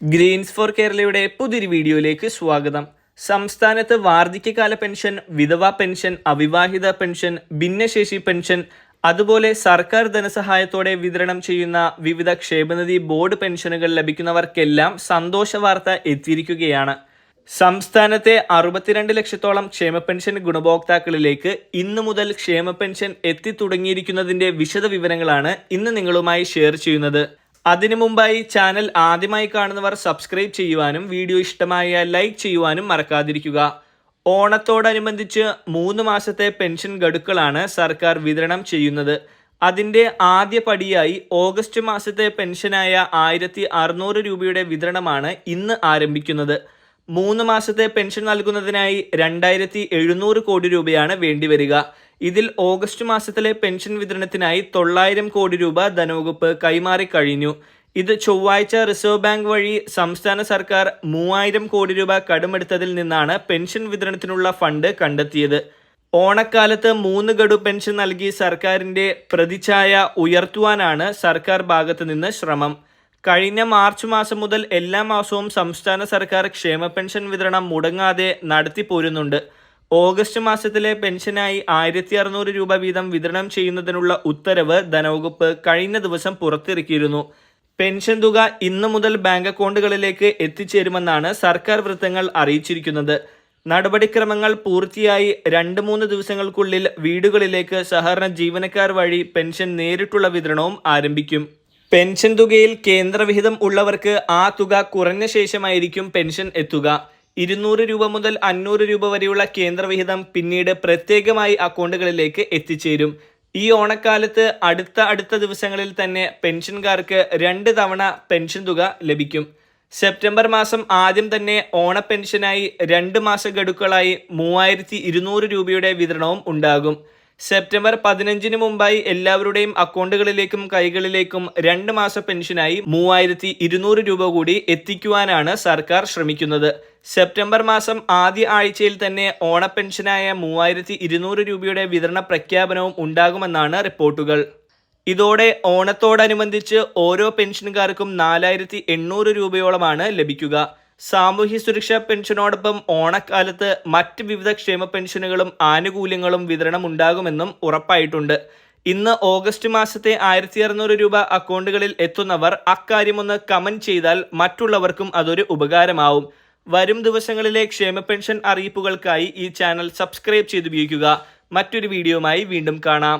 Green's four കേരളയുടെ പുതിയൊരു വീഡിയോയിലേക്ക് സ്വാഗതം. സംസ്ഥാനത്ത് വാർദ്ധക്യകാല പെൻഷൻ വിധവാ പെൻഷൻ അവിവാഹിത പെൻഷൻ ഭിന്നശേഷി പെൻഷൻ അതുപോലെ സർക്കാർ ധനസഹായത്തോടെ വിതരണം ചെയ്യുന്ന വിവിധ ക്ഷേമനിധി ബോർഡ് പെൻഷനുകൾ ലഭിക്കുന്നവർക്കെല്ലാം സന്തോഷ വാർത്ത എത്തിയിരിക്കുകയാണ്. സംസ്ഥാനത്തെ അറുപത്തിരണ്ട് ലക്ഷത്തോളം ക്ഷേമ പെൻഷൻ ഗുണഭോക്താക്കളിലേക്ക് ഇന്നു മുതൽ ക്ഷേമ പെൻഷൻ എത്തിത്തുടങ്ങിയിരിക്കുന്നതിന്റെ വിശദ വിവരങ്ങളാണ് ഇന്ന് നിങ്ങളുമായി ഷെയർ ചെയ്യുന്നത്. അതിനു മുമ്പായി ചാനൽ ആദ്യമായി കാണുന്നവർ സബ്സ്ക്രൈബ് ചെയ്യുവാനും വീഡിയോ ഇഷ്ടമായ ലൈക്ക് ചെയ്യുവാനും മറക്കാതിരിക്കുക. ഓണത്തോടനുബന്ധിച്ച് മൂന്ന് മാസത്തെ പെൻഷൻ ഗഡുക്കളാണ് സർക്കാർ വിതരണം ചെയ്യുന്നത്. അതിന്റെ ആദ്യ പടിയായി ഓഗസ്റ്റ് മാസത്തെ പെൻഷനായ ആയിരത്തി അറുന്നൂറ് രൂപയുടെ വിതരണമാണ് ഇന്ന് ആരംഭിക്കുന്നത്. മൂന്ന് മാസത്തെ പെൻഷൻ നൽകുന്നതിനായി രണ്ടായിരത്തി എഴുന്നൂറ് കോടി രൂപയാണ് വേണ്ടിവരിക ഇതിൽ ഓഗസ്റ്റ് മാസത്തിലെ പെൻഷൻ വിതരണത്തിനായി തൊള്ളായിരം കോടി രൂപ ധനവകുപ്പ് കൈമാറി കഴിഞ്ഞു. ഇത് ചൊവ്വാഴ്ച റിസർവ് ബാങ്ക് വഴി സംസ്ഥാന സർക്കാർ മൂവായിരം കോടി രൂപ കടമെടുത്തതിൽ നിന്നാണ് പെൻഷൻ വിതരണത്തിനുള്ള ഫണ്ട് കണ്ടെത്തിയത്. ഓണക്കാലത്ത് മൂന്ന് ഗഡു പെൻഷൻ നൽകി സർക്കാരിന്റെ പ്രതിച്ഛായ ഉയർത്തുവാനാണ് സർക്കാർ ഭാഗത്തു നിന്ന് ശ്രമം. കഴിഞ്ഞ മാർച്ച് മാസം മുതൽ എല്ലാ മാസവും സംസ്ഥാന സർക്കാർ ക്ഷേമ പെൻഷൻ വിതരണം മുടങ്ങാതെ നടത്തി പോരുന്നുണ്ട്. ഓഗസ്റ്റ് മാസത്തിലെ പെൻഷനായി ആയിരത്തി അറുന്നൂറ് രൂപ വീതം വിതരണം ചെയ്യുന്നതിനുള്ള ഉത്തരവ് ധനവകുപ്പ് കഴിഞ്ഞ ദിവസം പുറത്തിറക്കിയിരുന്നു. പെൻഷൻ തുക ഇന്നു മുതൽ ബാങ്ക് അക്കൗണ്ടുകളിലേക്ക് എത്തിച്ചേരുമെന്നാണ് സർക്കാർ വൃത്തങ്ങൾ അറിയിച്ചിരിക്കുന്നത്. നടപടിക്രമങ്ങൾ പൂർത്തിയായി രണ്ട് മൂന്ന് ദിവസങ്ങൾക്കുള്ളിൽ വീടുകളിലേക്ക് സഹകരണ ജീവനക്കാർ വഴി പെൻഷൻ നേരിട്ടുള്ള വിതരണവും ആരംഭിക്കും. പെൻഷൻ തുകയിൽ കേന്ദ്രവിഹിതം ഉള്ളവർക്ക് ആ തുക കുറഞ്ഞ ശേഷമായിരിക്കും പെൻഷൻ എത്തുക. ഇരുന്നൂറ് രൂപ മുതൽ അഞ്ഞൂറ് രൂപ വരെയുള്ള കേന്ദ്രവിഹിതം പിന്നീട് പ്രത്യേകമായി അക്കൗണ്ടുകളിലേക്ക് എത്തിച്ചേരും. ഈ ഓണക്കാലത്ത് അടുത്ത അടുത്ത ദിവസങ്ങളിൽ തന്നെ പെൻഷൻകാർക്ക് രണ്ട് തവണ പെൻഷൻ തുക ലഭിക്കും. സെപ്റ്റംബർ മാസം ആദ്യം തന്നെ ഓണ പെൻഷനായി രണ്ട് മാസ ഗഡുക്കളായി മൂവായിരത്തി ഇരുന്നൂറ് രൂപയുടെ വിതരണവും ഉണ്ടാകും. സെപ്റ്റംബർ പതിനഞ്ചിന് മുമ്പായി എല്ലാവരുടെയും അക്കൗണ്ടുകളിലേക്കും കൈകളിലേക്കും രണ്ട് മാസ പെൻഷനായി മൂവായിരത്തി ഇരുന്നൂറ് രൂപ കൂടി എത്തിക്കുവാനാണ് സർക്കാർ ശ്രമിക്കുന്നത്. സെപ്റ്റംബർ മാസം ആദ്യ ആഴ്ചയിൽ തന്നെ ഓണ പെൻഷനായ മൂവായിരത്തി ഇരുന്നൂറ് രൂപയുടെ വിതരണ പ്രഖ്യാപനവും ഉണ്ടാകുമെന്നാണ് റിപ്പോർട്ടുകൾ. ഇതോടെ ഓണത്തോടനുബന്ധിച്ച് ഓരോ പെൻഷൻകാർക്കും നാലായിരത്തി എണ്ണൂറ് രൂപയോളമാണ് ലഭിക്കുക. സാമൂഹ്യ സുരക്ഷാ പെൻഷനോടൊപ്പം ഓണക്കാലത്ത് മറ്റ് വിവിധ ക്ഷേമ പെൻഷനുകളും ആനുകൂല്യങ്ങളും വിതരണം ഉണ്ടാകുമെന്നും ഉറപ്പായിട്ടുണ്ട്. ഇന്ന് ഓഗസ്റ്റ് മാസത്തെ ആയിരത്തി അറുന്നൂറ് രൂപ അക്കൗണ്ടുകളിൽ എത്തുന്നവർ അക്കാര്യമൊന്ന് കമന്റ് ചെയ്താൽ മറ്റുള്ളവർക്കും അതൊരു ഉപകാരമാവും. വരും ദിവസങ്ങളിലെ ക്ഷേമ പെൻഷൻ അറിയിപ്പുകൾക്കായി ഈ ചാനൽ സബ്സ്ക്രൈബ് ചെയ്തുപയോഗിക്കുക. മറ്റൊരു വീഡിയോയുമായി വീണ്ടും കാണാം.